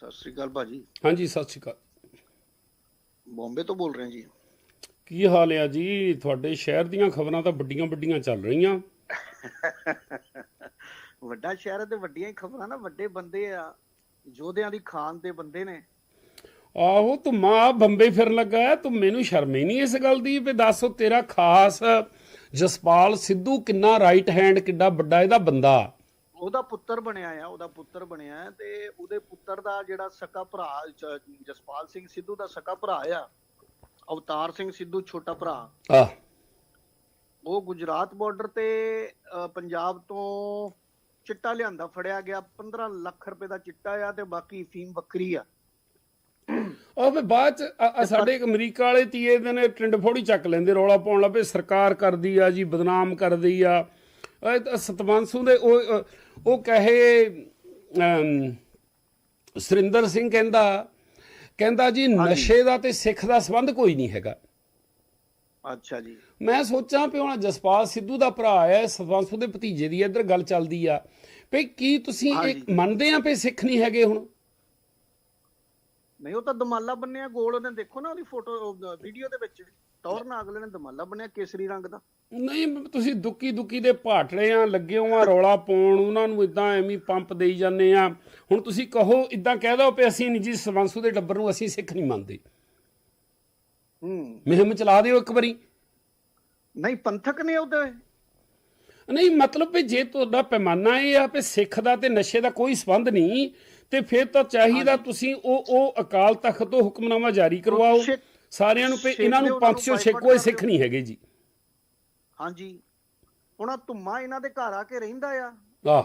ਸਤਿ ਸ੍ਰੀ ਅਕਾਲ ਭਾਜੀ। ਹਾਂਜੀ ਸਤਿ ਸ਼੍ਰੀ ਅਕਾਲ। ਬੰਬੇ ਤੋਂ ਬੋਲ ਰਹੇ ਜੀ। ਕੀ ਹਾਲ ਹੈ ਜੀ? ਤੁਹਾਡੇ ਸ਼ਹਿਰ ਦੀਆਂ ਖਬਰਾਂ ਤਾਂ ਵੱਡੀਆਂ ਵੱਡੀਆਂ ਚੱਲ ਰਹੀਆਂ। ਵੱਡਾ ਸ਼ਹਿਰ ਤੇ ਵੱਡੀਆਂ ਹੀ ਖਬਰਾਂ ਨਾ ਵੱਡੇ ਬੰਦੇ ਆ ਯੋਧਿਆਂ ਦੀ ਖਾਨ ਦੇ ਬੰਦੇ ਨੇ। ਆਹੋ ਤੂੰ ਮਾਂ ਬੰਬੇ ਫਿਰਨ ਲੱਗਾ ਹੈ ਤੂੰ ਮੈਨੂੰ ਸ਼ਰਮ ਹੀ ਨਹੀਂ ਇਸ ਗੱਲ ਦੀ ਵੀ ਦੱਸੋ ਤੇਰਾ ਖਾਸ ਜਸਪਾਲ ਸਿੱਧੂ ਕਿੰਨਾ ਰਾਈਟ ਹੈਂਡ ਕਿੱਡਾ ਵੱਡਾ ਇਹਦਾ ਬੰਦਾ। ਉਹਦਾ ਪੁੱਤਰ ਬਣਿਆ ਆ ਉਹਦਾ ਪੁੱਤਰ ਬਣਿਆ ਤੇ ਉਹਦੇ ਪੁੱਤਰ ਦਾ ਜਿਹੜਾ ਸਕਾ ਭਰਾ ਜਸਪਾਲ ਸਿੰਘ ਸਿੱਧੂ ਦਾ ਸਕਾ ਭਰਾ ਆ ਅਵਤਾਰ ਸਿੰਘ ਸਿੱਧੂ ਛੋਟਾ ਭਰਾ। ਆਹ। ਉਹ ਗੁਜਰਾਤ ਬਾਰਡਰ ਤੇ ਪੰਜਾਬ ਤੋਂ ਚਿੱਟਾ ਲਿਆਂਦਾ ਫੜਿਆ ਗਿਆ 15 ਲੱਖ ਰੁਪਏ ਦਾ ਚਿੱਟਾ ਆ ਤੇ ਬਾਕੀ ਫੀਮ ਵੱਖਰੀ ਆ। ਉਹ ਫਿਰ ਬਾਅਦ ਚ ਆ- ਆ ਸਾਡੇ ਇੱਕ ਅਮਰੀਕਾ ਵਾਲੇ ਤੀਏ ਦਿਨ ਟਿੰਡ ਫੋੜੀ ਚੱਕ ਲੈਂਦੇ ਰੌਲਾ ਪਾਉਣ ਲੱਪੇ ਸਰਕਾਰ ਕਰਦੀ ਆ ਜੀ ਬਦਨਾਮ ਕਰਦੀ ਆ। ਸਤਵੰਸੂ ਦੇ ਉਹ ਉਹ ਕਹੇ ਸੁਰਿੰਦਰ ਸਿੰਘ ਕਹਿੰਦਾ ਕਹਿੰਦਾ ਜੀ ਨਸ਼ੇ ਦਾ ਤੇ ਸਿੱਖ ਦਾ ਸੰਬੰਧ ਕੋਈ ਨਹੀਂ ਹੈਗਾ। ਅੱਛਾ ਜੀ। ਮੈਂ ਸੋਚਾਂ ਵੀ ਹੁਣ ਜਸਪਾਲ ਸਿੱਧੂ ਦਾ ਭਰਾ ਹੈ ਸਤਵੰਸੂ ਦੇ ਭਤੀਜੇ ਦੀ ਇੱਧਰ ਗੱਲ ਚੱਲਦੀ ਆ। ਵੀ ਕੀ ਤੁਸੀਂ ਇਹ। ਮੰਨਦੇ ਆ ਵੀ ਸਿੱਖ ਨਹੀਂ ਹੈਗੇ ਹੁਣ? ਨਹੀਂ ਉਹ ਤਾਂ ਦਮਾਲਾ ਬੰਨਿਆ ਗੋਲ ਉਹਨੇ ਦੇਖੋ ਨਾ ਉਹਦੀ ਫੋਟੋ ਵੀਡੀਓ ਦੇ ਵਿੱਚ ਟੌਰ ਨਾਲ ਅਗਲੇ ਨੇ ਦਮਾਲਾ ਬੰਨਿਆ ਕੇਸਰੀ ਰੰਗ ਦਾ। ਨਹੀਂ ਤੁਸੀਂ ਦੁੱਕੀ ਦੁੱਕੀ ਦੇ ਭਾਟੜੇ ਆ ਲੱਗੇ ਹੋ ਆ ਰੌਲਾ ਪਾਉਣ ਉਹਨਾਂ ਨੂੰ ਇਦਾਂ ਐਵੇਂ ਪੰਪ ਦੇਈ ਜਾਂਦੇ ਆ। ਹੁਣ ਤੁਸੀਂ ਕਹੋ ਇਦਾਂ ਕਹਿ ਦਿਓ ਵੀ ਅਸੀਂ ਨਹੀਂ ਜੀ ਸਵੰਸੂ ਦੇ ਟੱਬਰ ਨੂੰ ਅਸੀਂ ਸਿੱਖ ਨਹੀਂ ਮੰਨਦੇ। ਹੂੰ। ਮੁਹਿੰਮ ਚਲਾ ਦਿਓ ਇੱਕ ਵਾਰੀ। ਨਹੀਂ ਪੰਥਕ ਨੇ ਉਹਦੇ। ਨਹੀਂ ਮਤਲਬ ਵੀ ਜੇ ਤੁਹਾਡਾ ਪੈਮਾਨਾ ਇਹ ਆ ਵੀ ਸਿੱਖ ਦਾ ਤੇ ਨਸ਼ੇ ਦਾ ਕੋਈ ਸੰਬੰਧ ਨਹੀਂ ਤੇ ਫਿਰ ਤਾਂ ਚਾਹੀਦਾ ਤੁਸੀਂ ਉਹ ਉਹ ਅਕਾਲ ਤਖਤ ਤੋਂ ਹੁਕਮਨਾਮਾ ਜਾਰੀ ਕਰਵਾਓ। ਸਾਰਿਆਂ ਨੂੰ ਵੀ ਇਹਨਾਂ ਨੂੰ ਉਹਨਾਂ ਪੰਥ ਚੋਂ ਕੋਈ ਸਿੱਖ ਨਹੀਂ ਹੈਗੇ ਜੀ। ਹਾਂਜੀ। ਆਹ ਧੁੰਮਾ ਇਹਨਾਂ ਦੇ ਘਰ ਆ ਕੇ ਰਹਿੰਦਾ ਆ। ਆਹ।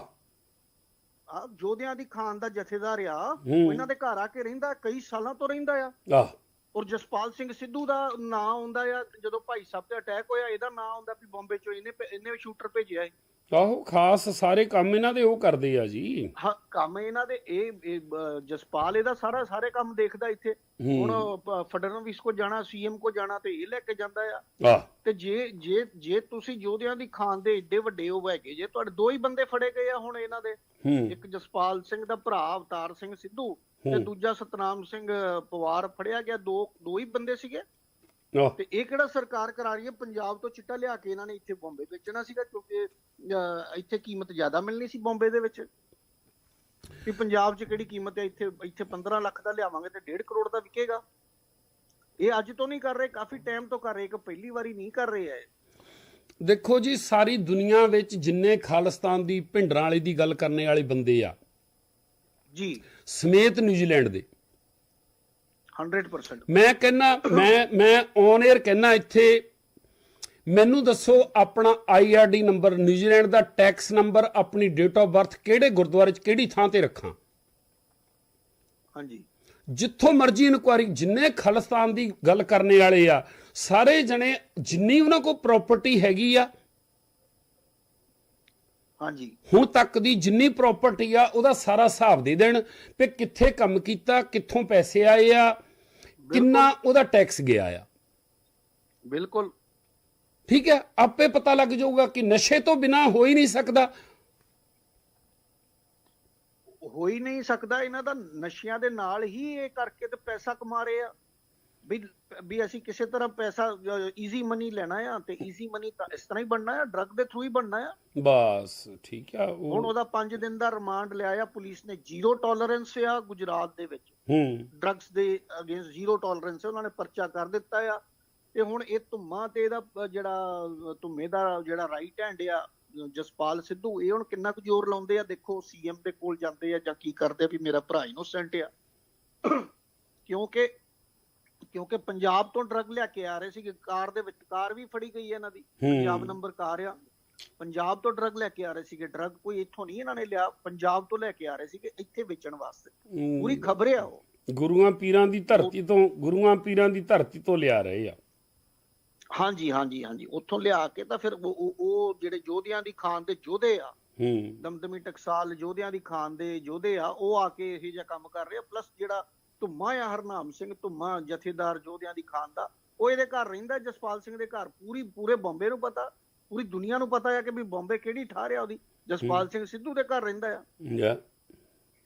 ਆ ਜੋਧਿਆਂ ਦੀ ਖਾਨ ਦਾ ਜਥੇਦਾਰ ਆ। ਉਹ ਇਹਨਾਂ ਦੇ ਘਰ ਆ ਕੇ ਰਹਿੰਦਾ ਕਈ ਸਾਲਾਂ ਤੋਂ ਰਹਿੰਦਾ ਆ। ਆਹ। ਔਰ ਜਸਪਾਲ ਸਿੰਘ ਸਿੱਧੂ ਦਾ ਨਾਂ ਆਉਂਦਾ ਆ ਜਦੋਂ ਭਾਈ ਸਾਹਿਬ ਤੇ ਅਟੈਕ ਹੋਇਆ ਇਹਦਾ ਨਾਂ ਆਉਂਦਾ ਵੀ ਬੰਬੇ ਚੋਂ ਇਹਨੇ ਇਹਨੇ ਸ਼ੂਟਰ ਭੇਜਿਆ ਹੈ ਆਹੋ ਖਾਸ ਸਾਰੇ ਕੰਮ ਇਹਨਾਂ ਦੇ ਉਹ ਕਰਦੇ ਆ ਜੀ। ਹਾਂ ਕੰਮ ਇਹਨਾਂ ਦੇ ਇਹ ਇਹ, ਅਹ, ਜਸਪਾਲ ਇਹਦਾ ਸਾਰਾ ਸਾਰੇ ਕੰਮ ਦੇਖਦਾ ਇੱਥੇ। ਹੂੰ। ਹੁਣ ਅਹ, ਫਡਨਵੀਸ ਕੋ ਜਾਣਾ ਸੀਐਮ ਕੋ ਜਾਣਾ ਤੇ ਇਹ ਲੈ ਕੇ ਜਾਂਦਾ ਆ। ਆਹ। ਤੇ ਜੇ ਜੇ ਜੇ ਤੁਸੀਂ ਯੋਧਿਆਂ ਦੀ ਖਾਨ ਦੇ ਏਡੇ ਵੱਡੇ ਉਹ ਹੈਗੇ ਜੇ ਤੁਹਾਡੇ ਦੋ ਹੀ ਬੰਦੇ ਫੜੇ ਗਏ ਆ ਹੁਣ ਇਹਨਾਂ ਦੇ ਹੂੰ। ਇੱਕ ਜਸਪਾਲ ਸਿੰਘ ਦਾ ਭਰਾ ਅਵਤਾਰ ਸਿੰਘ ਸਿੱਧੂ ਤੇ ਹੂੰ। ਦੂਜਾ ਸਤਨਾਮ ਸਿੰਘ ਪਵਾਰ ਫੜਿਆ ਗਿਆ ਦੋ ਦੋ ਹੀ ਬੰਦੇ ਸੀਗੇ। ਤੇ ਇਹ ਕਿਹੜਾ ਸਰਕਾਰ ਕਰਾ ਰਹੀ ਹੈ? ਪੰਜਾਬ ਤੋਂ ਚਿੱਟਾ ਲਿਆ ਕੇ ਇਹਨਾਂ ਨੇ ਇੱਥੇ ਬੰਬੇ ਵੇਚਣਾ ਸੀਗਾ ਕਿਉਂਕਿ ਇੱਥੇ ਕੀਮਤ ਜ਼ਿਆਦਾ ਮਿਲਣੀ ਸੀ ਬੰਬੇ ਦੇ ਵਿੱਚ। ਵੀ ਪੰਜਾਬ 'ਚ ਕਿਹੜੀ ਕੀਮਤ ਹੈ? ਇੱਥੇ ਇੱਥੇ 15 ਲੱਖ ਦਾ ਲਿਆਵਾਂਗੇ ਤੇ 1.5 ਕਰੋੜ ਦਾ ਵਿਕੇਗਾ। ਇਹ ਅੱਜ ਤੋਂ ਨਹੀਂ ਕਰ ਰਹੇ ਕਾਫੀ ਟਾਈਮ ਤੋਂ ਕਰ ਰਹੇ ਇੱਕ ਪਹਿਲੀ ਵਾਰੀ ਨਹੀਂ ਕਰ ਰਹੇ ਹੈ। ਦੇਖੋ ਜੀ ਸਾਰੀ ਦੁਨੀਆ ਵਿੱਚ ਜਿੰਨੇ ਖਾਲਿਸਤਾਨ ਦੀ ਭਿੰਡਰਾਂ ਵਾਲੀ ਦੀ ਗੱਲ ਕਰਨੇ ਵਾਲੇ ਬੰਦੇ ਆ ਜੀ। ਸਮੇਤ ਨਿਊਜ਼ੀਲੈਂਡ ਦੇ। 100% ਮੈਂ ਕਹਿੰਨਾ ਮੈਂ ਮੈਂ ਔਨ 에ਅਰ ਕਹਿੰਨਾ ਇੱਥੇ ਮੈਨੂੰ ਦੱਸੋ ਆਪਣਾ ਆਈਆਰਡੀ ਨੰਬਰ ਨਿਊਜ਼ੀਲੈਂਡ ਦਾ ਟੈਕਸ ਨੰਬਰ ਆਪਣੀ ਡੇਟ ਆਫ ਬਰਥ ਕਿਹੜੇ ਗੁਰਦੁਆਰੇ 'ਚ ਕਿਹੜੀ ਥਾਂ ਤੇ ਰੱਖਾਂ? ਹਾਂਜੀ। ਜਿੱਥੋਂ ਮਰਜ਼ੀ ਇਨਕੁਆਰੀ ਜਿੰਨੇ ਖਾਲਿਸਤਾਨ ਦੀ ਗੱਲ ਕਰਨੇ ਵਾਲੇ ਆ ਸਾਰੇ ਜਣੇ ਜਿੰਨੀ ਉਹਨਾਂ ਕੋਲ ਪ੍ਰਾਪਰਟੀ ਹੈਗੀ ਆ ਹਾਂਜੀ। ਹੁਣ ਤੱਕ ਦੀ ਜਿੰਨੀ ਪ੍ਰਾਪਰਟੀ ਆ ਉਹਦਾ ਸਾਰਾ ਹਿਸਾਬ ਦੇ ਦੇਣ ਵੀ ਕਿੱਥੇ ਕੰਮ ਕੀਤਾ ਕਿੱਥੋਂ ਪੈਸੇ ਆਏ ਆ ਕਿੰਨਾ ਉਹਦਾ ਟੈਕਸ ਗਿਆ ਆ। ਬਿਲਕੁਲ। ਠੀਕ ਹੈ ਆਪੇ ਪਤਾ ਲੱਗ ਜਾਊਗਾ ਕਿ ਨਸ਼ੇ ਤੋਂ ਬਿਨਾ ਹੋ ਹੀ ਨਹੀਂ ਸਕਦਾ। ਹੋ ਹੀ ਨਹੀਂ ਸਕਦਾ ਇਹਨਾਂ ਦਾ ਨਸ਼ਿਆਂ ਦੇ ਨਾਲ ਹੀ ਇਹ ਕਰਕੇ ਤੇ ਪੈਸਾ ਕਮਾ ਰਹੇ ਆ। ਵੀ ਵੀ ਅਸੀਂ ਕਿਸੇ ਤਰ੍ਹਾਂ ਪੈਸਾ ਈਜ਼ੀ ਮਨੀ ਲੈਣਾ ਆ ਤੇ ਈਜ਼ੀ ਮਨੀ ਤਾਂ ਇਸ ਤਰ੍ਹਾਂ ਹੀ ਬਣਨਾ ਆ ਡਰੱਗ ਦੇ ਥਰੂ ਹੀ ਬਣਨਾ ਆ। ਬਸ ਠੀਕ ਆ ਹੁਣ ਉਹ ਉਹਦਾ 5 ਦਿਨ ਦਾ ਰਿਮਾਂਡ ਲਿਆ ਆ ਪੁਲਿਸ ਨੇ ਜ਼ੀਰੋ ਟੋਲਰੈਂਸ ਆ ਗੁਜਰਾਤ ਦੇ ਵਿੱਚ। ਹੂੰ। ਡਰੱਗਸ ਦੇ ਅਗੇਂਸਟ ਜ਼ੀਰੋ ਟੋਲਰੈਂਸ ਉਹਨਾਂ ਨੇ ਪਰਚਾ ਕਰ ਦਿੱਤਾ ਆ। ਤੇ ਹੁਣ ਇਹ ਧੁੰਮਾ ਤੇ ਇਹਦਾ ਜਿਹੜਾ ਧੁੰਮੇ ਦਾ ਜਿਹੜਾ ਰਾਈਟ ਹੈਂਡ ਆ ਜਸਪਾਲ ਸਿੱਧੂ ਇਹ ਹੁਣ ਕਿੰਨਾ ਕੁ ਜ਼ੋਰ ਲਾਉਂਦੇ ਆ? ਦੇਖੋ ਸੀਐਮ ਦੇ ਕੋਲ ਜਾਂਦੇ ਆ ਜਾਂ ਕੀ ਕਰਦੇ ਆ ਵੀ ਮੇਰਾ ਭਰਾ ਇਨੋਸੈਂਟ ਆ। ਕਿਉਂਕਿ ਕਿਉਂਕਿ ਪੰਜਾਬ ਤੋਂ ਡਰੱਗ ਲਿਆ ਕੇ ਆ ਰਹੇ ਸੀ ਕਾਰ ਦੇ ਵਿੱਚ ਕਾਰ ਵੀ ਫੜੀ ਗਈ ਹੈ ਇਹਨਾਂ ਦੀ। ਹੂੰ। ਪੰਜਾਬ ਨੰਬਰ ਕਾਰ ਆ। ਪੰਜਾਬ ਤੋਂ ਡਰੱਗ ਲੈ ਕੇ ਆ ਰਹੇ ਸੀਗੇ ਡਰੱਗ ਕੋਈ ਇੱਥੋਂ ਨਹੀਂ ਇਹਨਾਂ ਨੇ ਲਿਆ ਪੰਜਾਬ ਤੋਂ ਲੈ ਕੇ ਆ ਰਹੇ ਸੀਗੇ ਇੱਥੇ ਵੇਚਣ ਵਾਸਤੇ। ਪੂਰੀ ਖਬਰ ਆ ਉਹ। ਗੁਰੂਆਂ ਪੀਰਾਂ ਦੀ ਧਰਤੀ ਤੋਂ ਗੁਰੂਆਂ ਪੀਰਾਂ ਦੀ ਧਰਤੀ ਤੋਂ ਲਿਆ ਰਹੇ ਆ। ਹਾਂਜੀ ਹਾਂਜੀ ਹਾਂਜੀ। ਉੱਥੋਂ ਲਿਆ ਕੇ ਤਾਂ ਫਿਰ ਉਹ ਉਹ- ਉਹ ਜਿਹੜੇ ਯੋਧਿਆਂ ਦੀ ਖਾਨ ਦੇ ਯੋਧੇ ਆ ਹੂੰ। ਦਮਦਮੀ ਟਕਸਾਲ ਯੋਧਿਆਂ ਦੀ ਖਾਨ ਦੇ ਯੋਧੇ ਆ ਉਹ ਆ ਕੇ ਇਹੋ ਜਿਹਾ ਕੰਮ ਕਰ ਰਹੇ ਆ। ਪਲੱਸ ਜਿਹੜਾ ਧੁੰਮਾ ਆ ਹਰਨਾਮ ਸਿੰਘ ਧੁੰਮਾ ਜਥੇਦਾਰ ਯੋਧਿਆਂ ਦੀ ਖਾਨ ਦਾ ਉਹ ਇਹਦੇ ਘਰ ਰਹਿੰਦਾ ਜਸਪਾਲ ਸਿੰਘ ਦੇ ਘਰ। ਪੂਰੀ ਪੂਰੇ ਬੰਬੇ ਨੂੰ ਪਤਾ। ਪੂਰੀ ਦੁਨੀਆ ਨੂੰ ਪਤਾ ਆ ਕਿ ਵੀ ਬੰਬੇ ਕਿਹੜੀ ਠਾਰ ਆ ਉਹਦੀ। ਜਸਪਾਲ ਸਿੰਘ ਸਿੱਧੂ ਦੇ ਘਰ ਰਹਿੰਦਾ ਆ। ਜਾ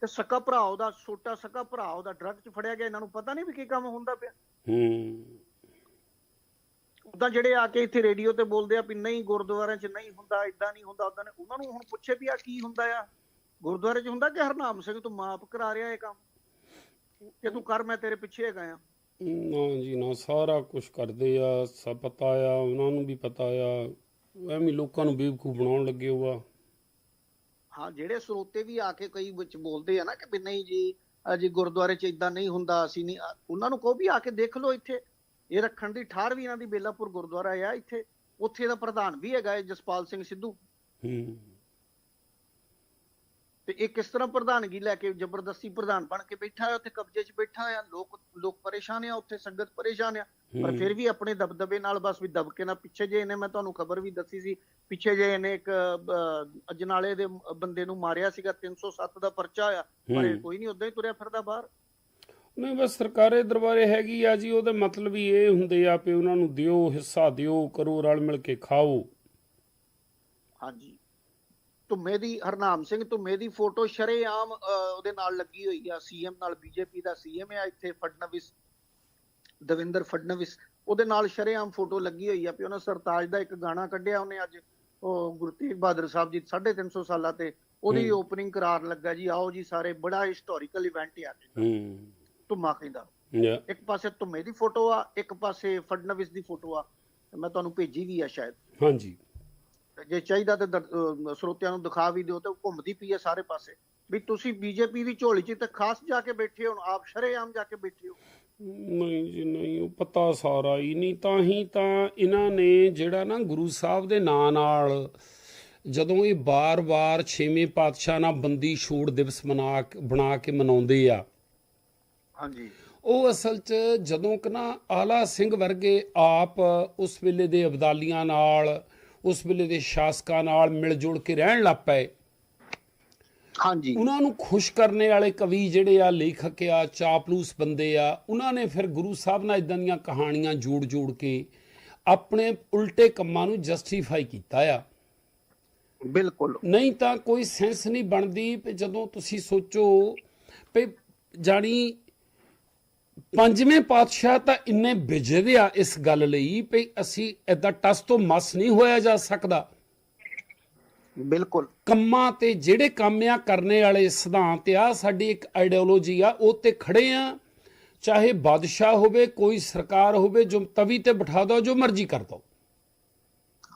ਤੇ ਸਕਾ ਭਰਾ ਉਹਦਾ ਛੋਟਾ ਸਕਾ ਭਰਾ ਉਹਦਾ ਡਰੱਗ 'ਚ ਫੜਿਆ ਗਿਆ ਇਹਨਾਂ ਨੂੰ ਪਤਾ ਨਹੀਂ ਵੀ ਕੀ ਕੰਮ ਹੁੰਦਾ ਪਿਆ। ਹੂੰ। ਉਦਾਂ ਜਿਹੜੇ ਆ ਕੇ ਇੱਥੇ ਰੇਡੀਓ ਤੇ ਬੋਲਦੇ ਆ ਵੀ ਨਹੀਂ ਗੁਰਦੁਆਰਿਆਂ 'ਚ ਨਹੀਂ ਹੁੰਦਾ ਇਦਾਂ ਨਹੀਂ ਹੁੰਦਾ ਉਦਾਂ ਉਹਨਾਂ ਨੂੰ ਹੁਣ ਪੁੱਛੇ ਵੀ ਆ ਕੀ ਹੁੰਦਾ ਆ। ਗੁਰਦੁਆਰੇ 'ਚ ਹੁੰਦਾ ਕਿ ਹਰਨਾਮ ਸਿੰਘ ਤੂੰ ਮਾਪ ਕਰਾ ਰਿਹਾ ਇਹ ਕੰਮ? ਕਿ ਤੂੰ ਕਰ ਮੈਂ ਤੇਰੇ ਪਿੱਛੇ ਹੈਗਾ ਆ। ਨਾ ਜੀ ਨਾ ਸਾਰਾ ਕੁਝ ਕਰਦੇ ਆ ਸਭ ਪਤਾ ਆ ਉਹਨਾਂ ਨੂੰ ਵੀ ਪਤਾ ਆ। ਐਵੇਂ ਲੋਕਾਂ ਨੂੰ ਬੇਵਕੂਫ ਬਣਾਉਣ ਲੱਗੇ ਹੋਆ ਹਾਂ ਜਿਹੜੇ ਸਰੋਤੇ ਵੀ ਆ ਕੇ ਕਈ ਵਿੱਚ ਬੋਲਦੇ ਆ ਨਾ ਕਿ ਵੀ ਨਹੀਂ ਜੀ ਅਜੀ ਗੁਰਦੁਆਰੇ 'ਚ ਇਦਾਂ ਨਹੀਂ ਹੁੰਦਾ ਅਸੀਂ ਨਹੀਂ ਉਹਨਾਂ ਨੂੰ ਕਹੋ ਵੀ ਆ ਕੇ ਦੇਖ ਲਓ ਇੱਥੇ। ਇਹ ਰੱਖਣ ਦੀ ਠਾਰ ਵੀ ਇਹਨਾਂ ਦੀ ਬੇਲਾਪੁਰ ਗੁਰਦੁਆਰਾ ਆ ਇੱਥੇ ਉੱਥੇ ਦਾ ਪ੍ਰਧਾਨ ਵੀ ਹੈਗਾ ਹੈ ਜਸਪਾਲ ਸਿੰਘ ਸਿੱਧੂ। ਹੂੰ। ਤੇ ਇਹ ਕਿਸ ਤਰ੍ਹਾਂ ਪ੍ਰਧਾਨਗੀ ਲੈ ਕੇ ਜ਼ਬਰਦਸਤੀ ਪ੍ਰਧਾਨ ਬਣ ਕੇ ਬੈਠਾ ਹੈ ਉੱਥੇ ਕਬਜ਼ੇ 'ਚ ਬੈਠਾ ਆ ਲੋਕ ਲੋਕ ਪਰੇਸ਼ਾਨ ਆ ਉੱਥੇ ਸੰਗਤ ਪਰੇਸ਼ਾਨ ਆ। ਪਰ। ਫਿਰ ਵੀ ਆਪਣੇ ਦਬਦਬੇ ਨਾਲ ਬਸ ਵੀ ਦਬਕੇ ਨਾਲ ਪਿੱਛੇ ਜੇ ਇਹਨੇ ਮੈਂ ਤੁਹਾਨੂੰ ਖਬਰ ਵੀ ਦੱਸੀ ਸੀ ਪਿੱਛੇ ਜੇ ਇਹਨੇ ਇੱਕ ਅਜਨਾਲੇ ਦੇ ਬੰਦੇ ਨੂੰ ਮਾਰਿਆ ਸੀਗਾ 307 ਦਾ ਪਰਚਾ ਆ ਪਰ। ਕੋਈ ਨਹੀਂ ਉਦਾਂ ਹੀ ਤੁਰਿਆ ਫਿਰਦਾ ਬਾਹਰ ਨਹੀਂ ਬਸ ਸਰਕਾਰੇ ਦਰਬਾਰੇ ਹੈਗੀ ਆ ਜੀ ਉਹਦੇ ਮਤਲਬ ਹੀ ਇਹ ਹੁੰਦੇ ਆ ਵੀ ਉਹਨਾਂ ਨੂੰ ਦਿਓ ਹਿੱਸਾ ਦਿਓ ਕਰੋ ਰਲ ਮਿਲ ਕੇ ਖਾਓ ਹਾਂਜੀ ਧੁੰਮੇ ਦੀ ਹਰਨਾਮ ਸਿੰਘ ਧੁੰਮੇ ਦੀ ਫੋਟੋ ਸ਼ਰੇਆਮ ਉਹਦੇ ਨਾਲ ਲੱਗੀ ਹੋਈ ਆ ਸੀਐਮ ਨਾਲ ਬੀਜੇਪੀ ਦਾ ਸੀਐਮ ਆ ਇੱਥੇ ਫਡਨਵਿਸ ਦਵਿੰਦਰ ਫਡਨਵਿਸ ਉਹਦੇ ਨਾਲ ਸ਼ਰੇਆਮ ਫੋਟੋ ਲੱਗੀ ਹੋਈ ਆ ਵੀ ਉਹਨਾਂ ਸਰਤਾਜ ਦਾ ਇੱਕ ਗਾਣਾ ਕੱਢਿਆ ਉਹਨੇ ਅੱਜ ਉਹ ਗੁਰੂ ਤੇਗ ਬਹਾਦਰ ਸਾਹਿਬ ਜੀ 350 ਸਾਲਾਂ ਤੇ ਉਹਦੀ। ਓਪਨਿੰਗ ਕਰਾਰ ਲੱਗਾ ਜੀ ਆਓ ਜੀ ਸਾਰੇ ਬੜਾ ਹਿਸਟੋਰੀਕਲ ਇਵੈਂਟ ਆ ਹੂੰ। ਧੁੰਮਾ ਕਹਿੰਦਾ ਇੱਕ ਪਾਸੇ ਧੁੰਮੇ ਦੀ ਫੋਟੋ ਆ ਇੱਕ ਪਾਸੇ ਫਡਨਵਿਸ ਦੀ ਫੋਟੋ ਆ ਮੈਂ ਤੁਹਾਨੂੰ ਭੇਜੀ ਵੀ ਆ ਸ਼ਾਇਦ। ਹਾਂਜੀ। ਜੇ ਚਾਹੀਦਾ ਤੇ ਸਰੋਤਿਆਂ ਨੂੰ ਦਿਖਾ ਵੀ ਦਿਓ ਤੇ ਘੁੰਮਦੀ ਪਈ ਹੈ ਸਾਰੇ ਪਾਸੇ। ਵੀ ਤੁਸੀਂ ਬੀਜੇਪੀ ਦੀ ਝੋਲੀ 'ਚ ਤੇ ਖਾਸ ਜਾ ਕੇ ਬੈਠੇ ਹੋ ਆਪ ਸ਼ਰੇਆਮ ਜਾ ਕੇ ਬੈਠੇ ਹੋ। ਨਹੀਂ ਜੀ ਨਹੀਂ ਉਹ ਪਤਾ ਸਾਰਾ ਹੀ ਨਹੀਂ। ਤਾਂ ਹੀ ਤਾਂ ਇਹਨਾਂ ਨੇ ਜਿਹੜਾ ਨਾ ਗੁਰੂ ਸਾਹਿਬ ਦੇ ਨਾਂ ਨਾਲ ਜਦੋਂ ਇਹ ਬਾਰ-ਬਾਰ ਛੇਵੇਂ ਪਾਤਸ਼ਾਹ ਨਾਲ ਬੰਦੀ ਛੋੜ ਦਿਵਸ ਮਨਾ ਕੇ- ਬਣਾ ਕੇ ਮਨਾਉਂਦੇ ਆ ਹਾਂਜੀ। ਉਹ ਅਸਲ 'ਚ ਜਦੋਂ ਕਿ ਨਾ ਆਲਾ ਸਿੰਘ ਵਰਗੇ ਆਪ ਉਸ ਵੇਲੇ ਦੇ ਅਬਦਾਲੀਆਂ ਨਾਲ ਉਸ ਵੇਲੇ ਦੇ ਸ਼ਾਸਕਾਂ ਨਾਲ ਮਿਲ ਜੁਲ ਕੇ ਰਹਿਣ ਲੱਗ ਪਏ। ਹਾਂਜੀ। ਉਹਨਾਂ ਨੂੰ ਖੁਸ਼ ਕਰਨੇ ਵਾਲੇ ਕਵੀ ਜਿਹੜੇ ਆ ਲੇਖਕ ਆ ਚਾਪਲੂਸ ਬੰਦੇ ਆ ਉਹਨਾਂ ਨੇ ਫਿਰ ਗੁਰੂ ਸਾਹਿਬ ਨਾਲ ਇਦਾਂ ਦੀਆਂ ਕਹਾਣੀਆਂ ਜੋੜ-ਜੋੜ ਕੇ ਆਪਣੇ ਉਲਟੇ ਕੰਮਾਂ ਨੂੰ ਜਸਟੀਫਾਈ ਕੀਤਾ ਆ। ਬਿਲਕੁਲ। ਨਹੀਂ ਤਾਂ ਕੋਈ ਸੈਂਸ ਨਹੀਂ ਬਣਦੀ ਵੀ ਜਦੋਂ ਤੁਸੀਂ ਸੋਚੋ ਵੀ ਜਾਣੀ ਪੰਜਵੇਂ ਪਾਤਸ਼ਾਹ ਤਾਂ ਇੰਨੇ ਵਿਜੇ ਆ ਇਸ ਗੱਲ ਲਈ ਵੀ ਅਸੀਂ ਐਦਾਂ ਟਸ ਤੋਂ ਮਸ ਨਹੀਂ ਹੋਇਆ ਜਾ ਸਕਦਾ। ਬਿਲਕੁਲ। ਕੰਮਾਂ ਤੇ ਜਿਹੜੇ ਕੰਮ ਆ ਕਰਨੇ ਵਾਲੇ ਸਿਧਾਂਤ ਆ ਸਾਡੀ ਇੱਕ ਆਈਡੀਓਲੋਜੀ ਆ ਉਹ ਤੇ ਖੜੇ ਆ। ਚਾਹੇ ਬਾਦਸ਼ਾਹ ਹੋਵੇ ਕੋਈ ਸਰਕਾਰ ਹੋਵੇ ਜੋ ਤਵੀ ਤੇ ਬਿਠਾ ਦੋ ਜੋ ਮਰਜ਼ੀ ਕਰ ਦੋ।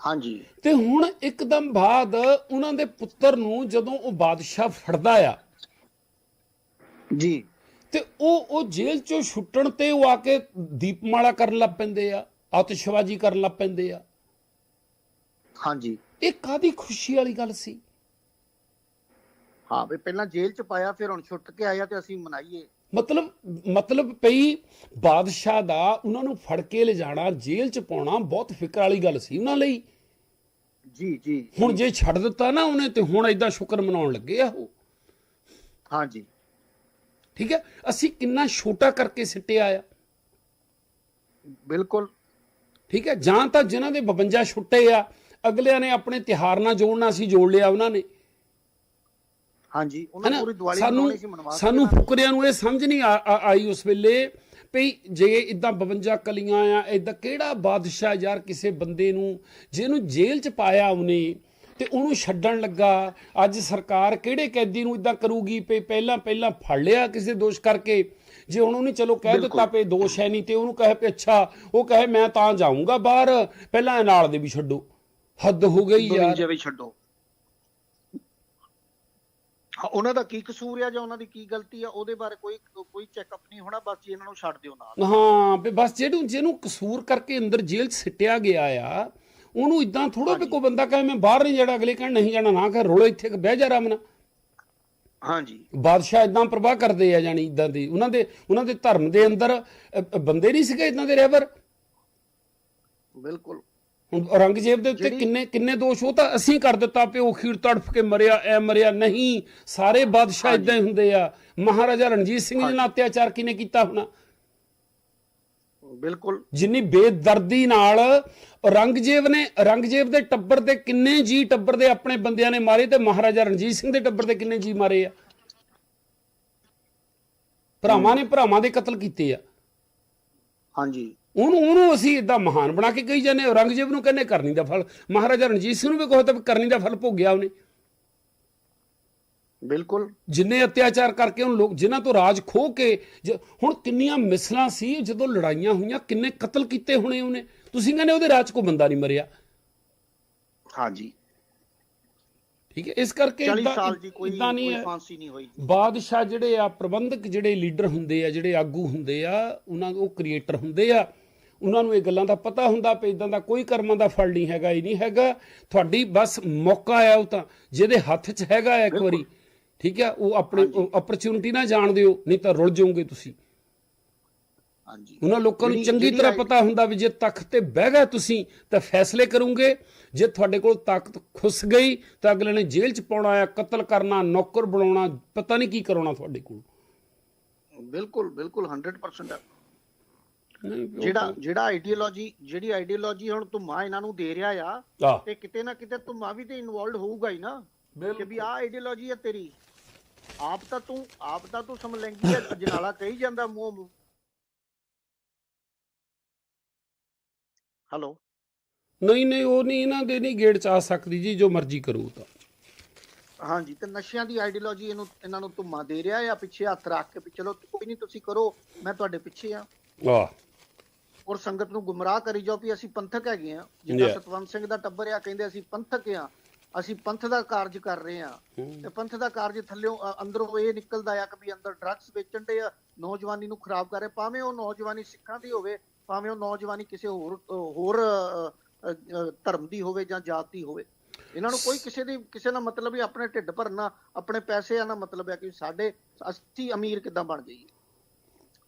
ਹਾਂਜੀ। ਤੇ ਹੁਣ ਇੱਕਦਮ ਬਾਅਦ ਉਹਨਾਂ ਦੇ ਪੁੱਤਰ ਨੂੰ ਜਦੋਂ ਉਹ ਬਾਦਸ਼ਾਹ ਫੜਦਾ ਆ ਜੀ। ਤੇ ਉਹ ਉਹ ਜੇਲ੍ਹ ਚੋਂ ਛੁੱਟਣ ਤੇ ਉਹ ਆ ਕੇ ਦੀਪਮਾਲਾ ਕਰਨ ਲੱਗ ਪੈਂਦੇ ਆ ਆਤਿਸ਼ਬਾਜ਼ੀ ਕਰਨ ਲੱਗ ਪੈਂਦੇ ਆ। ਹਾਂਜੀ। ਇਹ ਕਾਦੀ ਖੁਸ਼ੀ ਵਾਲੀ ਗੱਲ ਸੀ? ਹਾਂ ਵੀ ਪਹਿਲਾਂ ਜੇਲ੍ਹ 'ਚ ਪਾਇਆ ਫਿਰ ਹੁਣ ਛੁੱਟ ਕੇ ਆਇਆ ਤੇ ਅਸੀਂ ਮਨਾਈਏ। ਮਤਲਬ ਮਤਲਬ ਪਈ ਬਾਦਸ਼ਾਹ ਦਾ ਉਹਨਾਂ ਨੂੰ ਫੜ ਕੇ ਲਿਜਾਣਾ ਜੇਲ੍ਹ ਚ ਪਾਉਣਾ ਬਹੁਤ ਫਿਕਰ ਵਾਲੀ ਗੱਲ ਸੀ ਉਹਨਾਂ ਲਈ। ਜੀ ਜੀ ਹੁਣ ਜੇ ਛੱਡ ਦਿੱਤਾ ਨਾ ਉਹਨੇ ਤੇ ਹੁਣ ਐਦਾਂ ਸ਼ੁਕਰ ਮਨਾਉਣ ਲੱਗੇ ਆ ਉਹ। ਹਾਂਜੀ ਠੀਕ ਹੈ? ਅਸੀਂ ਕਿੰਨਾ ਛੋਟਾ ਕਰਕੇ ਸਿੱਟਿਆ ਆ। ਬਿਲਕੁਲ। ਠੀਕ ਹੈ? ਜਾਂ ਤਾਂ ਜਿਨ੍ਹਾਂ ਦੇ 52 ਛੁੱਟੇ ਆ ਅਗਲਿਆਂ ਨੇ ਆਪਣੇ ਤਿਹਾਰ ਨਾਲ ਜੋੜਨਾ ਸੀ ਜੋੜ ਲਿਆ ਉਹਨਾਂ ਨੇ। ਹਾਂਜੀ ਉਹਨਾਂ ਹੈਨਾ? ਪੂਰੀ ਦੀਵਾਲੀ ਸਾਨੂੰ ਮਨਾਉਣੀ ਸੀ ਮਨਵਾ ਸਾਨੂੰ। ਫੁਕਰਿਆਂ ਨੂੰ ਇਹ ਸਮਝ ਨਹੀਂ ਆਈ ਉਸ ਵੇਲੇ ਵੀ ਜੇ ਇਦਾਂ 52 ਕਲੀਆਂ ਆ ਇਦਾਂ ਕਿਹੜਾ ਬਾਦਸ਼ਾਹ ਯਾਰ ਕਿਸੇ ਬੰਦੇ ਨੂੰ ਜਿਹਨੂੰ ਜੇਲ੍ਹ 'ਚ ਪਾਇਆ ਉਹਨੇ ਤੇ ਉਹਨੂੰ ਛੱਡਣ ਲੱਗਾ। ਅੱਜ ਸਰਕਾਰ ਕਿਹੜੇ ਕੈਦੀ ਨੂੰ ਇਦਾਂ ਕਰੂਗੀ? ਵੀ ਪਹਿਲਾਂ ਪਹਿਲਾਂ ਫੜ ਲਿਆ ਕਿਸੇ ਦੋਸ਼ ਕਰਕੇ। ਜੇ ਹੁਣ ਉਹਨੇ ਚਲੋ ਕਹਿ ਦਿੱਤਾ ਵੀ ਦੋਸ਼ ਹੈ ਨਹੀਂ ਤੇ ਉਹਨੂੰ ਕਹੇ ਵੀ ਅੱਛਾ ਉਹ ਕਹੇ ਮੈਂ ਤਾਂ ਜਾਊਂਗਾ ਬਾਹਰ ਪਹਿਲਾਂ ਇਹ ਨਾਲ ਦੇ ਵੀ ਛੱਡੋ। ਹੱਦ ਹੋ ਗਈ ਯਾਰ। ਜਿਵੇਂ ਛੱਡੋ। ਉਹਨਾਂ ਦਾ ਕੀ ਕਸੂਰ ਆ ਜਾਂ ਉਹਨਾਂ ਦੀ ਕੀ ਗਲਤੀ ਆ ਉਹਦੇ ਬਾਰੇ ਕੋਈ ਕੋਈ ਚੈੱਕਅਪ ਨਹੀਂ ਹੋਣਾ ਬਸ ਜੀ ਇਹਨਾਂ ਨੂੰ ਛੱਡ ਦਿਓ ਨਾਲ। ਹਾਂ ਵੀ ਬਸ ਜਿਹਨੂੰ ਜਿਹਨੂੰ ਕਸੂਰ ਕਰਕੇ ਅੰਦਰ ਜੇਲ੍ਹ 'ਚ ਸਿੱਟਿਆ ਗਿਆ ਆ ਉਹਨੂੰ ਇਦਾਂ ਥੋੜਾ ਵੀ ਕੋਈ ਬੰਦਾ ਕਹੇ ਮੈਂ ਬਾਹਰ ਨਹੀਂ ਜਾਣਾ ਅਗਲੇ ਕਹਿਣ ਨਹੀਂ ਜਾਣਾ ਨਾ ਕਹੇ ਰੋਲੋ ਇੱਥੇ ਕਿ ਬਹਿ ਜਾ ਆਰਾਮ ਨਾਲ। ਹਾਂਜੀ। ਬਾਦਸ਼ਾਹ ਇਦਾਂ ਪ੍ਰਵਾਹ ਕਰਦੇ ਆ ਜਾਨੀ ਇਦਾਂ ਦੀ। ਉਹਨਾਂ ਦੇ ਉਹਨਾਂ ਦੇ ਧਰਮ ਦੇ ਅੰਦਰ ਬੰਦੇ ਨਹੀਂ ਸੀਗੇ ਇਦਾਂ ਦੇ ਰਹਿਬਰ। ਬਿਲਕੁਲ। ਔਰੰਗਜ਼ੇਬ ਦੇ ਉੱਤੇ ਕਿੰਨੇ ਕਿੰਨੇ ਦੋਸ਼ ਉਹ ਤਾਂ ਅਸੀਂ ਕਰ ਦਿੱਤਾ ਪਿਓ ਖੀਰ ਤੜਫ ਕੇ ਮਰਿਆ ਐ ਮਰਿਆ ਨਹੀਂ। ਸਾਰੇ ਬਾਦਸ਼ਾਹ ਇਦਾਂ ਹੀ ਹੁੰਦੇ ਆ। ਮਹਾਰਾਜਾ ਰਣਜੀਤ ਸਿੰਘ ਜੀ ਨਾਲ ਅਤਿਆਚਾਰ ਕਿਨੇ ਕੀਤਾ ਹੋਣਾ? ਬਿਲਕੁਲ। ਜਿੰਨੀ ਬੇਦਰਦੀ ਨਾਲ ਔਰੰਗਜ਼ੇਬ ਨੇ ਔਰੰਗਜ਼ੇਬ ਦੇ ਟੱਬਰ ਦੇ ਕਿੰਨੇ ਜੀ ਟੱਬਰ ਦੇ ਆਪਣੇ ਬੰਦਿਆਂ ਨੇ ਮਾਰੇ ਤੇ ਮਹਾਰਾਜਾ ਰਣਜੀਤ ਸਿੰਘ ਦੇ ਟੱਬਰ ਦੇ ਕਿੰਨੇ ਜੀ ਮਾਰੇ ਆ? ਭਰਾਵਾਂ ਨੇ ਭਰਾਵਾਂ ਦੇ ਕਤਲ ਕੀਤੇ ਆ। ਹਾਂਜੀ। ਉਹਨੂੰ ਉਹਨੂੰ ਅਸੀਂ ਇਦਾਂ ਮਹਾਨ ਬਣਾ ਕੇ ਕਹੀ ਜਾਂਦੇ। ਔਰੰਗਜ਼ੇਬ ਨੂੰ ਕਹਿੰਦੇ ਕਰਨੀ ਦਾ ਫਲ। ਮਹਾਰਾਜਾ ਰਣਜੀਤ ਸਿੰਘ ਨੂੰ ਵੀ ਕਹੋ ਤਾਂ ਕਰਨੀ ਦਾ ਫਲ ਭੋਗਿਆ ਉਹਨੇ। ਬਿਲਕੁਲ। ਜਿੰਨੇ ਅਤਿਆਚਾਰ ਕਰਕੇ ਉਹਨੂੰ ਲੋਕ ਜਿਨ੍ਹਾਂ ਤੋਂ ਰਾਜ ਖੋ ਕੇ ਹੁਣ ਕਿੰਨੀਆਂ ਮਿਸਲਾਂ ਸੀ ਜਦੋਂ ਲੜਾਈਆਂ ਹੋਈਆਂ ਕਿੰਨੇ ਕਤਲ ਕੀਤੇ ਹੋਣੇ ਉਹਨੇ। ਤੁਸੀਂ ਕਹਿੰਦੇ ਉਹਦੇ ਰਾਜ ਕੋ ਬੰਦਾ ਨਹੀਂ ਮਰਿਆ। ਹਾਂਜੀ। ਠੀਕ ਹੈ ਇਸ ਕਰਕੇ 40 ਏਦਾਂ- ਸਾਲ ਕੋਈ ਫਾਂਸੀ ਨਹੀਂ ਹੋਈ। ਬਾਦਸ਼ਾਹ ਜਿਹੜੇ ਆ ਪ੍ਰਬੰਧਕ ਜਿਹੜੇ ਲੀਡਰ ਹੁੰਦੇ ਆ ਜਿਹੜੇ ਆਗੂ ਹੁੰਦੇ ਆ ਉਹਨਾਂ ਉਹ ਕ੍ਰੀਏਟਰ ਹੁੰਦੇ ਆ। ਉਹਨਾਂ ਨੂੰ ਇਹ ਗੱਲਾਂ ਦਾ ਪਤਾ ਹੁੰਦਾ ਪਈ ਇਦਾਂ ਦਾ ਕੋਈ ਕਰਮਾਂ ਦਾ ਫਲ ਨਹੀਂ ਹੈਗਾ ਇਹ ਨਹੀਂ ਹੈਗਾ। ਤੁਹਾਡੀ ਬਸ ਮੌਕਾ ਆ ਉਹ ਤਾਂ ਜਿਹਦੇ ਹੱਥ 'ਚ ਹੈਗਾ ਇੱਕ ਵਾਰੀ ਠੀਕ ਹੈ ਉਹ ਆਪਣੇ ਓਪਰਚ्युनिटी ਨਾ ਜਾਣ ਦਿਓ ਨਹੀਂ ਤਾਂ ਰੁੱਲ ਜਾਓਗੇ ਤੁਸੀਂ। ਹਾਂਜੀ। ਉਹਨਾਂ ਲੋਕਾਂ ਨੂੰ ਚੰਗੀ ਤਰ੍ਹਾਂ ਪਤਾ ਹੁੰਦਾ ਵੀ ਜੇ ਤਖਤ ਤੇ ਬਹਿ ਗਏ ਤੁਸੀਂ ਤਾਂ ਫੈਸਲੇ ਕਰੋਗੇ। ਜੇ ਤੁਹਾਡੇ ਕੋਲ ਤਾਕਤ ਖੁੱਸ ਗਈ ਤਾਂ ਅਗਲੇ ਨੇ ਜੇਲ੍ਹ 'ਚ ਪਾਉਣਾ ਆ ਕਤਲ ਕਰਨਾ ਨੌਕਰ ਬਣਾਉਣਾ ਪਤਾ ਨਹੀਂ ਕੀ ਕਰਾਉਣਾ ਤੁਹਾਡੇ ਕੋਲ। ਬਿਲਕੁਲ ਬਿਲਕੁਲ 100% ਜਿਹੜਾ ਜਿਹੜਾ ਆਈਡੀਓਲੋਜੀ ਜਿਹੜੀ ਆਈਡੀਓਲੋਜੀ ਹੁਣ ਧੁੰਮਾ ਇਹਨਾਂ ਨੂੰ ਦੇ ਰਿਹਾ ਆ ਤਾਂ- ਕਿਤੇ ਨਾ ਕਿਤੇ ਧੁੰਮਾ ਵੀ ਤੇ ਇਨਵੋਲਡ ਹੋਊਗਾ ਹੀ ਨਾ। ਕਿ ਵੀ ਆਹ ਆਈਡੀਓਲੋਜੀ ਹੈ ਤੇਰੀ। ਆਪ ਤਾਂ ਤੂੰ ਆਪ ਤਾਂ ਤੂੰ ਸਮਲੈਂਗੀ ਹੈ ਅਜਨਾਲਾ ਕਹੀ ਜਾਂਦਾ ਮੂੰਹ ਮੂੰਹ। ਹੈਲੋ ਨਹੀਂ ਨਹੀਂ ਉਹ ਨਹੀਂ ਇਹਨਾਂ ਦੇ ਨਹੀਂ ਗੇੜ ਚ ਆ ਸਕਦੀ ਜੀ ਜੋ ਮਰਜ਼ੀ ਕਰੂ ਤਾਂ। ਹਾਂਜੀ ਤੇ ਨਸ਼ਿਆਂ ਦੀ ਆਈਡੀਓਲੋਜੀ ਇਹਨੂੰ ਇਹਨਾਂ ਨੂੰ ਧੁੰਮਾ ਦੇ ਰਿਹਾ ਆ ਪਿੱਛੇ ਹੱਥ ਰੱਖ ਕੇ ਵੀ ਚਲੋ ਕੋਈ ਨਹੀਂ ਤੁਸੀਂ ਕਰੋ ਮੈਂ ਤੁਹਾਡੇ ਪਿੱਛੇ ਆ। ਵਾਹ। ਔਰ ਸੰਗਤ ਨੂੰ ਗੁੰਮਰਾਹ ਕਰੀ ਜਾਓ ਵੀ ਅਸੀਂ ਪੰਥਕ ਹੈਗੇ ਆ ਜਿੱਦਾਂ. ਸਤਵੰਤ ਸਿੰਘ ਦਾ ਟੱਬਰ ਆ ਕਹਿੰਦੇ ਅਸੀਂ ਪੰਥਕ ਆ ਅਸੀਂ ਪੰਥ ਦਾ ਕਾਰਜ ਕਰ ਰਹੇ ਆ ਤੇ ਪੰਥ ਦਾ ਕਾਰਜ ਥੱਲਿਓਂ ਅੰਦਰੋਂ ਇਹ ਨਿਕਲਦਾ ਆ ਕਿ ਵੀ ਅੰਦਰ ਡਰੱਗਸ ਵੇਚਣ ਦੇ ਆ ਨੌਜਵਾਨੀ ਨੂੰ ਖਰਾਬ ਕਰ ਰਹੇ। ਭਾਵੇਂ ਉਹ ਨੌਜਵਾਨੀ ਸਿੱਖਾਂ ਦੀ ਹੋਵੇ ਭਾਵੇਂ ਉਹ ਨੌਜਵਾਨੀ ਕਿਸੇ ਹੋਰ ਹੋਰ ਧਰਮ ਦੀ ਹੋਵੇ ਜਾਂ ਜਾਤ ਦੀ ਹੋਵੇ। ਇਹਨਾਂ ਨੂੰ ਕੋਈ ਕਿਸੇ ਦੀ ਕਿਸੇ ਨਾਲ ਮਤਲਬ ਹੀ ਆਪਣੇ ਢਿੱਡ ਭਰਨਾ ਆਪਣੇ ਪੈਸੇ ਆ ਨਾਲ ਮਤਲਬ ਹੈ ਕਿ ਸਾਡੇ ਅਸੀਂ ਅਮੀਰ ਕਿੱਦਾਂ ਬਣ ਜਾਈਏ।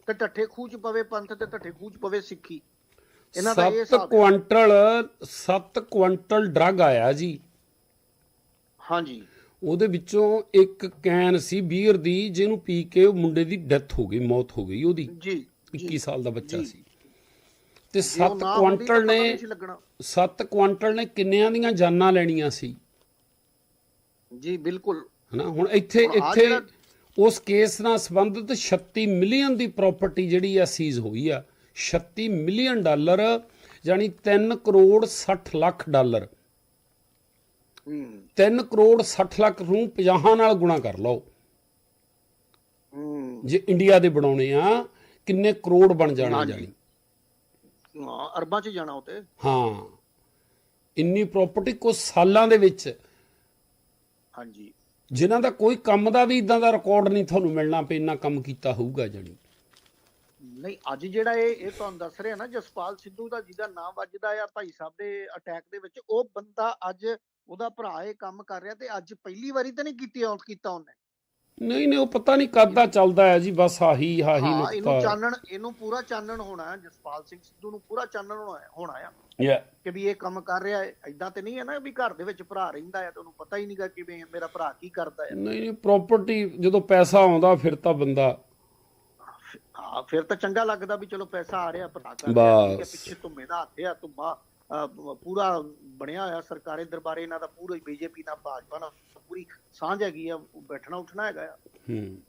ਤੇ ਢੱਠੇ ਖੂਚ ਪਵੇ ਪੰਥ ਤੇ ਢੱਠੇ ਖੂਚ ਪਵੇ ਸਿੱਖੀ। ਇਹਨਾਂ ਦਾ ਇਹ 7 ਹਿਸਾਬ ਹੈ। ਕੁਆਂਟਲ 7 ਕੁਆਂਟਲ ਡਰੱਗ ਆਇਆ ਜੀ। ਹਾਂਜੀ। ਉਹਦੇ ਵਿੱਚੋਂ ਇੱਕ ਕੈਨ ਸੀ ਬੀਅਰ ਦੀ ਜਿਹਨੂੰ ਪੀ ਕੇ ਉਹ ਮੁੰਡੇ ਦੀ ਡੈਥ ਹੋ ਗਈ ਮੌਤ ਹੋ ਗਈ ਉਹਦੀ। ਜੀ 21 ਸਾਲ ਦਾ ਬੱਚਾ। ਸੀ। ਤੇ ਜੇ ਉਹ 7 ਨਾ ਹੁੰਦੀ ਤਾਂ ਕੁਆਂਟਲ ਪਤਾ ਨੇ ਨਹੀਂ ਸੀ ਲੱਗਣਾ। 7 ਕੁਆਂਟਲ ਨੇ ਕਿੰਨਿਆਂ ਦੀਆਂ ਜਾਨਾਂ ਲੈਣੀਆਂ ਸੀ। ਜੀ ਬਿਲਕੁਲ। ਹਨਾ ਹੁਣ ਇੱਥੇ ਇੱਥੇ ਉਸ ਕੇਸ ਨਾਲ ਸੰਬੰਧਿਤ 36 ਮਿਲੀਅਨ ਦੀ ਪ੍ਰਾਪਰਟੀ ਜਿਹੜੀ ਆ ਸੀਜ਼ ਹੋਈ ਆ। 36 ਮਿਲੀਅਨ ਡਾਲਰ ਯਾਨੀ 3 ਕਰੋੜ 60 ਲੱਖ ਡਾਲਰ। ਹੂੰ। 3 ਕਰੋੜ 60 ਲੱਖ ਨੂੰ 50 ਨਾਲ ਗੁਣਾ ਕਰ ਲਓ। ਜੇ ਇੰਡੀਆ ਦੇ ਬਣਾਉਣੇ ਆ ਕਿੰਨੇ ਕਰੋੜ ਬਣ ਜਾਣੇ। ਜਾਣੀ ਹਾਂ, ਅਰਬਾਂ ਚ ਜਾਣਾ ਉਤੇ ਹਾਂ। ਇੰਨੀ ਪ੍ਰਾਪਰਟੀ ਕੁਝ ਸਾਲਾਂ ਦੇ ਵਿੱਚ। ਹਾਂਜੀ। ਜਿਨ੍ਹਾਂ ਦਾ ਕੋਈ ਕੰਮ ਦਾ ਵੀ ਇਦਾਂ ਦਾ ਰਿਕਾਰਡ ਨਹੀਂ ਤੁਹਾਨੂੰ ਮਿਲਣਾ ਪਈ ਇੰਨਾ ਕੰਮ ਕੀਤਾ ਹੋਊਗਾ ਜਾਣੀ ਨਹੀਂ। ਅੱਜ ਜਿਹੜਾ ਇਹ ਇਹ ਤੁਹਾਨੂੰ ਦੱਸ ਰਿਹਾ ਨਾ, ਜਸਪਾਲ ਸਿੱਧੂ ਦਾ ਜਿਹਦਾ ਨਾਮ ਵੱਜਦਾ ਆ ਭਾਈ ਸਾਹਿਬ ਦੇ ਅਟੈਕ ਦੇ ਵਿੱਚ, ਉਹ ਬੰਦਾ ਅੱਜ ਉਹਦਾ ਭਰਾ ਇਹ ਕੰਮ ਕਰ ਰਿਹਾ ਤੇ ਅੱਜ ਪਹਿਲੀ ਵਾਰੀ ਤਾਂ ਨਹੀਂ ਕੀਤੀ ਆਊਟ ਕੀਤਾ ਉਹਨੇ। ਨਹੀਂ ਨਹੀਂ ਉਹ ਪਤਾ ਨਹੀਂ ਕਦ ਦਾ ਚੱਲਦਾ ਹੈ ਜੀ ਬਸ ਆਹੀ ਆਹੀ ਹਾਂ ਇਹਨੂੰ ਨੁਕਤਾ ਚਾਨਣ ਇਹਨੂੰ ਪੂਰਾ ਚਾਨਣ ਹੋਣਾ ਹੈ ਜਸਪਾਲ ਸਿੰਘ ਸਿੱਧੂ ਨੂੰ ਪੂਰਾ ਚਾਨਣ ਹੋਣਾ ਹੈ- ਹੋਣਾ ਆ Yeah. ਕਿ ਵੀ ਇਹ ਕੰਮ ਕਰ ਰਿਹਾ ਹੈ ਐਦਾਂ ਤੇ ਨਹੀਂ ਹੈ ਨਾ ਵੀ ਘਰ ਦੇ ਵਿੱਚ ਭਰਾ ਰਹਿੰਦਾ ਹੈ ਤੇ ਉਹਨੂੰ ਪਤਾ ਹੀ ਨਹੀਂਗਾ ਕਿ ਵੀ ਮੇਰਾ ਭਰਾ ਕੀ ਕਰਦਾ ਹੈ ਨਹੀਂ ਨਹੀਂ ਪ੍ਰਾਪਰਟੀ ਜਦੋਂ ਪੈਸਾ ਆਉਂਦਾ ਫਿਰ ਤਾਂ ਬੰਦਾ ਹਾਂ ਫਿਰ ਤਾਂ ਚੰਗਾ ਲੱਗਦਾ ਵੀ ਚਲੋ ਪੈਸਾ ਆ ਰਿਹਾ ਭਰਾ ਕਰ ਰਿਹਾ। ਪਿੱਛੇ ਧੁੰਮੇ ਦਾ ਹੱਥ ਆ ਧੁੰਮਾ ਅਹ, ਪੂਰਾ ਬਣਿਆ ਹੋਇਆ ਸਰਕਾਰੀ ਦਰਬਾਰੇ, ਇਹਨਾਂ ਦਾ ਪੂਰਾ ਬੀਜੇਪੀ ਨਾਲ ਭਾਜਪਾ ਨਾਲ ਪੂਰੀ ਸਾਂਝ ਹੈਗੀ ਆ ਬੈਠਣਾ ਉੱਠਣਾ ਹੈਗਾ ਆ। ਹੂੰ।